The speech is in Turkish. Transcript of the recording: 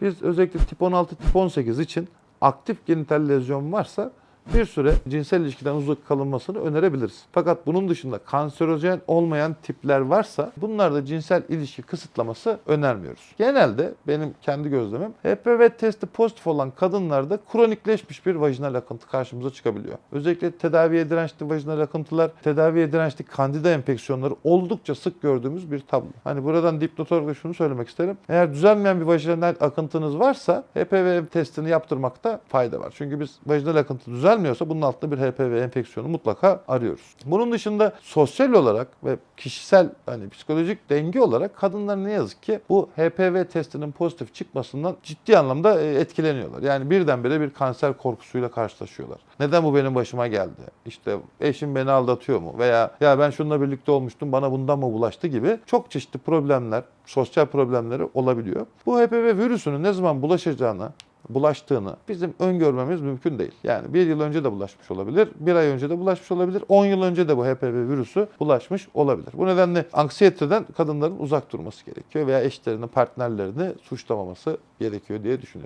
Biz özellikle tip 16, tip 18 için aktif genital lezyon varsa bir süre cinsel ilişkiden uzak kalınmasını önerebiliriz. Fakat bunun dışında kanserojen olmayan tipler varsa bunlarda cinsel ilişki kısıtlaması önermiyoruz. Genelde benim kendi gözlemim HPV testi pozitif olan kadınlarda kronikleşmiş bir vajinal akıntı karşımıza çıkabiliyor. Özellikle tedaviye dirençli vajinal akıntılar, tedaviye dirençli kandida enfeksiyonları oldukça sık gördüğümüz bir tablo. Hani buradan dipnot olarak şunu söylemek isterim. Eğer düzelmeyen bir vajinal akıntınız varsa HPV testini yaptırmakta fayda var. Çünkü biz vajinal akıntı düzelmiyorsa bunun altında bir HPV enfeksiyonu mutlaka arıyoruz. Bunun dışında sosyal olarak ve kişisel hani psikolojik denge olarak kadınlar ne yazık ki bu HPV testinin pozitif çıkmasından ciddi anlamda e, etkileniyorlar. Yani birdenbire bir kanser korkusuyla karşılaşıyorlar. Neden bu benim başıma geldi? İşte eşim beni aldatıyor mu? Veya ya ben şununla birlikte olmuştum bana bundan mı bulaştı gibi çok çeşitli problemler, sosyal problemleri olabiliyor. Bu HPV virüsünün ne zaman bulaşacağını bulaştığını bizim öngörmemiz mümkün değil. Yani bir yıl önce de bulaşmış olabilir, bir ay önce de bulaşmış olabilir, 10 yıl önce de bu HPV virüsü bulaşmış olabilir. Bu nedenle anksiyeteden kadınların uzak durması gerekiyor veya eşlerini, partnerlerini suçlamaması gerekiyor diye düşünüyorum.